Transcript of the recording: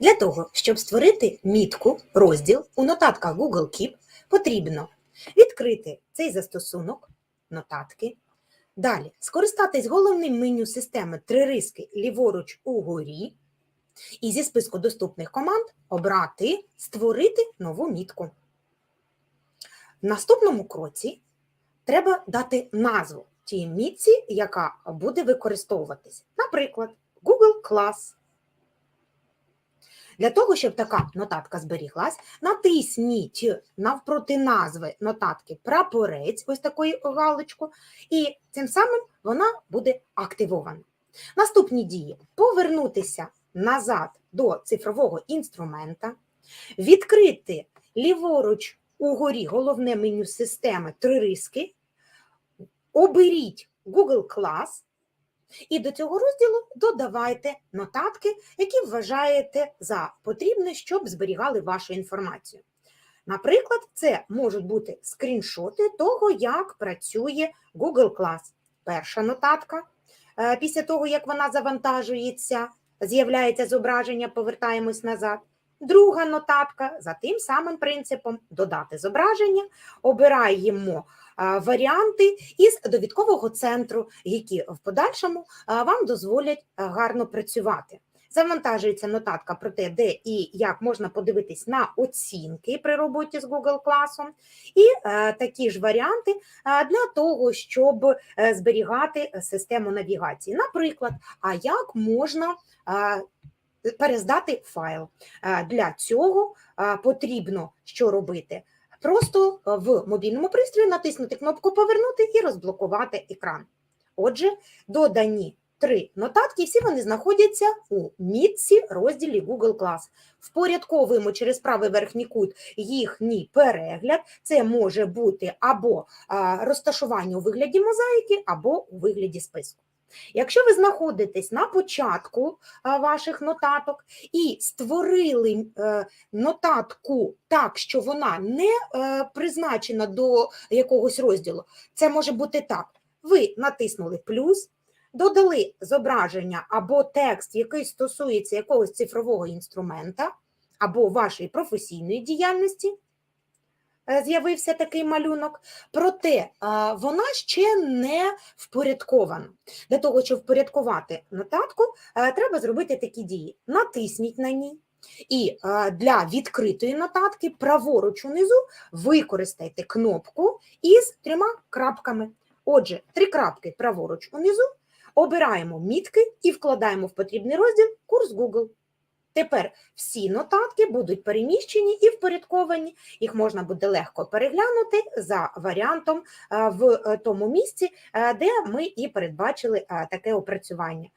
Для того, щоб створити мітку, розділ у нотатках Google Keep, потрібно відкрити цей застосунок, нотатки. Далі скористатись головним меню системи три риски ліворуч угорі. І зі списку доступних команд обрати Створити нову мітку. В наступному кроці треба дати назву тій мітці, яка буде використовуватись. Наприклад, Google Class. Для того, щоб така нотатка зберіглась, натисніть навпроти назви нотатки прапорець, ось такою галочку, і цим самим вона буде активована. Наступні дії повернутися назад до цифрового інструмента, відкрити ліворуч угорі головне меню системи три риски, оберіть Google Class, і до цього розділу додавайте нотатки, які вважаєте за потрібне, щоб зберігали вашу інформацію. Наприклад, це можуть бути скріншоти того, як працює Google Class. Перша нотатка. Е, Після того, як вона завантажується, з'являється зображення, повертаємось назад. Друга нотатка за тим самим принципом додати зображення, обираємо варіанти із довідкового центру, які в подальшому вам дозволять гарно працювати. Завантажується нотатка про те, де і як можна подивитись на оцінки при роботі з Google класом, і е, такі ж варіанти е, для того, щоб е, зберігати систему навігації. Наприклад, а як можна е, перездати файл. Е, Для цього е, потрібно що робити? Просто е, в мобільному пристрої натиснути кнопку Повернути і розблокувати екран. Отже, додані три нотатки, всі вони знаходяться у мітці розділі Google Class. Впорядковуємо через правий верхній кут їхній перегляд. Це може бути або розташування у вигляді мозаїки, або у вигляді списку. Якщо ви знаходитесь на початку ваших нотаток і створили е, нотатку так, що вона не е, призначена до якогось розділу, це може бути так: ви натиснули плюс, додали зображення або текст, який стосується якогось цифрового інструмента, або вашої професійної діяльності. Е, З'явився такий малюнок, проте вона ще не впорядкована. Для того, щоб впорядкувати нотатку, е, треба зробити такі дії: натисніть на ній, і е, для відкритої нотатки праворуч унизу використайте кнопку із трьома крапками. Отже, три крапки праворуч унизу, обираємо мітки і вкладаємо в потрібний розділ курс Google. Тепер всі нотатки будуть переміщені і впорядковані. Їх можна буде легко переглянути за варіантом е, в е, тому місці, е, де ми і передбачили таке опрацювання.